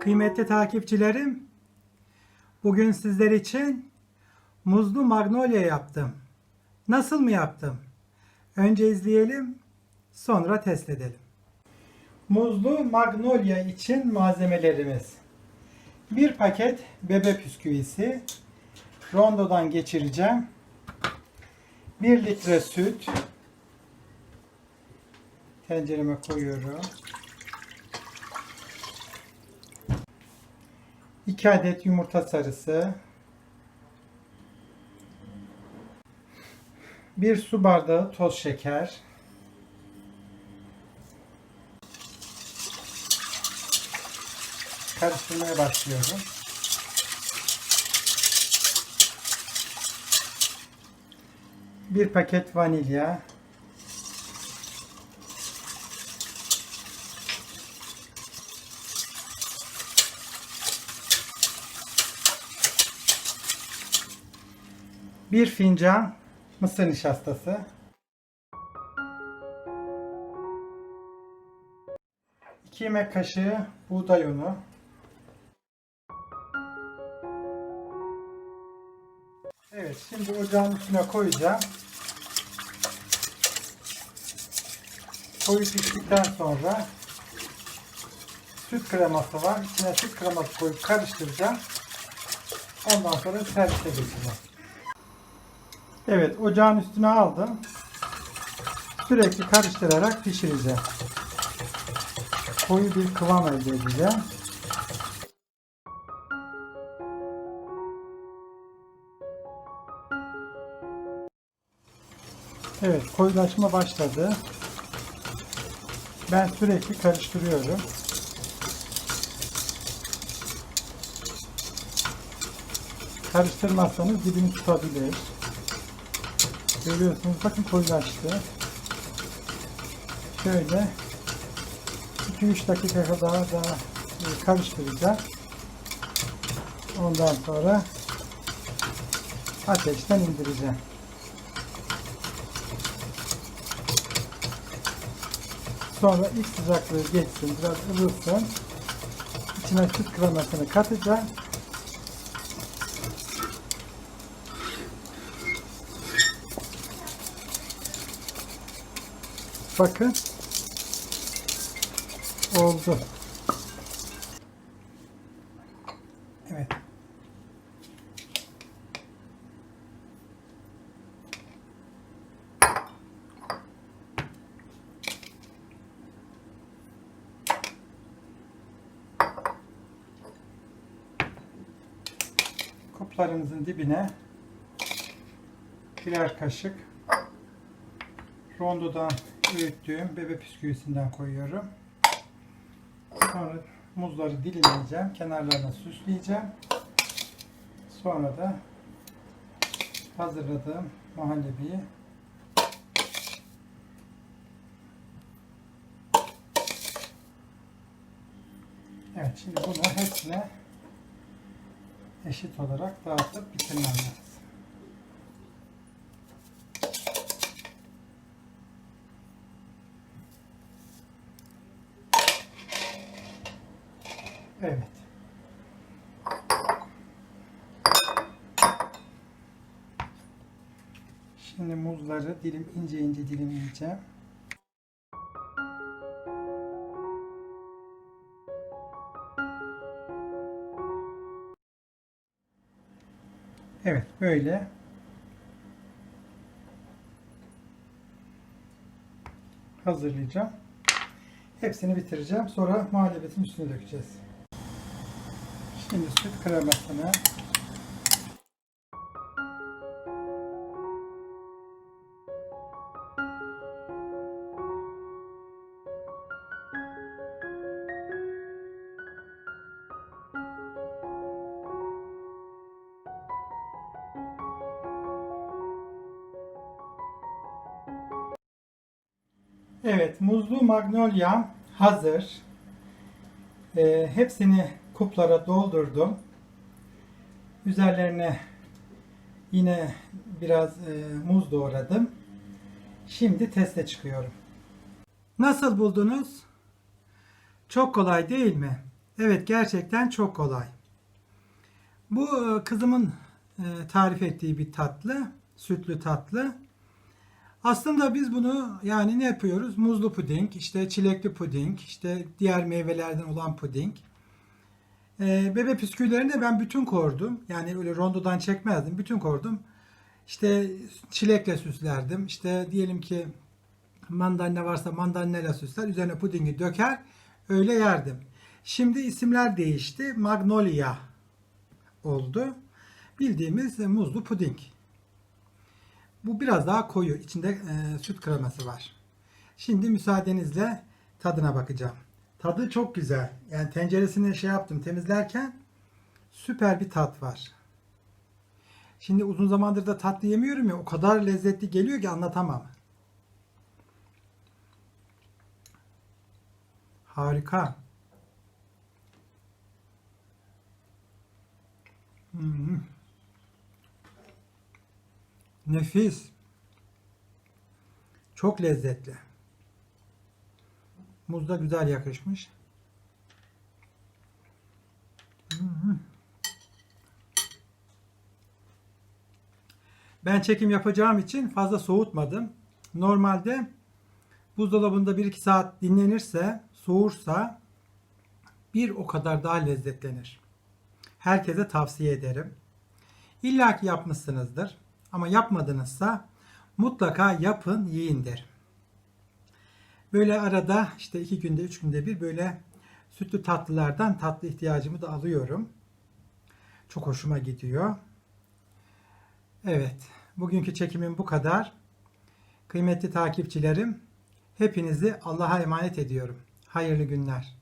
Kıymetli takipçilerim, bugün sizler için muzlu magnolia yaptım. Nasıl mı yaptım? Önce izleyelim, sonra test edelim. Muzlu magnolia için malzemelerimiz. Bir paket bebe bisküvisi, rondodan geçireceğim. 1 litre süt, tencereme koyuyorum. 2 adet yumurta sarısı, 1 su bardağı toz şeker, karıştırmaya başlıyorum. Bir paket vanilya, bir fincan mısır nişastası, iki yemek kaşığı buğday unu, Evet, şimdi ocağın üstüne koyacağım. Koyu piştikten sonra süt kreması var. İçine süt kreması koyup karıştıracağım. Ondan sonra servise geçeceğim. Evet, ocağın üstüne aldım. Sürekli karıştırarak pişireceğim. Koyu bir kıvam elde edeceğim. Evet, koyulaşma başladı. Ben sürekli karıştırıyorum. Karıştırmazsanız dibini tutabilir. Görüyorsunuz bakın koyulaştı. Şöyle 2-3 dakika kadar daha e, karıştıracağım. Ondan sonra ateşten indireceğim. Sonra ilk sıcaklığı geçsin, biraz ılırsın. İçine süt kremasını katacağım. Bakın. Oldu. Evet. Kuplarımızın dibine birer kaşık rondodan öğüttüğüm bebe bisküvisinden koyuyorum. Sonra muzları dilimleyeceğim. Kenarlarına süsleyeceğim. Sonra da hazırladığım muhallebiyi Evet şimdi bunu hepsine eşit olarak dağıtıp bitirmem lazım. Evet. Şimdi muzları dilim ince ince dilimleyeceğim. Evet, böyle. Hazırlayacağım. Hepsini bitireceğim. Sonra muhallebetin üstüne dökeceğiz. Şimdi süt kremasını Evet, muzlu magnolia hazır. Ee, hepsini kuplara doldurdum. Üzerlerine yine biraz e, muz doğradım. Şimdi teste çıkıyorum. Nasıl buldunuz? Çok kolay değil mi? Evet gerçekten çok kolay. Bu e, kızımın e, tarif ettiği bir tatlı, sütlü tatlı. Aslında biz bunu yani ne yapıyoruz? Muzlu puding, işte çilekli puding, işte diğer meyvelerden olan puding. E, bebe püsküllerini de ben bütün kordum. Yani öyle rondodan çekmezdim. Bütün kordum. İşte çilekle süslerdim. İşte diyelim ki mandalina varsa mandalinayla süsler. Üzerine pudingi döker. Öyle yerdim. Şimdi isimler değişti. Magnolia oldu. Bildiğimiz muzlu puding. Bu biraz daha koyu. İçinde e, süt kreması var. Şimdi müsaadenizle tadına bakacağım. Tadı çok güzel. Yani tenceresini şey yaptım temizlerken süper bir tat var. Şimdi uzun zamandır da tatlı yemiyorum ya o kadar lezzetli geliyor ki anlatamam. Harika. Hmm. Nefis. Çok lezzetli. Muz da güzel yakışmış. Hmm. Ben çekim yapacağım için fazla soğutmadım. Normalde buzdolabında 1-2 saat dinlenirse, soğursa bir o kadar daha lezzetlenir. Herkese tavsiye ederim. İlla ki yapmışsınızdır. Ama yapmadınızsa mutlaka yapın, yiyin derim. Böyle arada işte iki günde, üç günde bir böyle sütlü tatlılardan tatlı ihtiyacımı da alıyorum. Çok hoşuma gidiyor. Evet, bugünkü çekimim bu kadar. Kıymetli takipçilerim, hepinizi Allah'a emanet ediyorum. Hayırlı günler.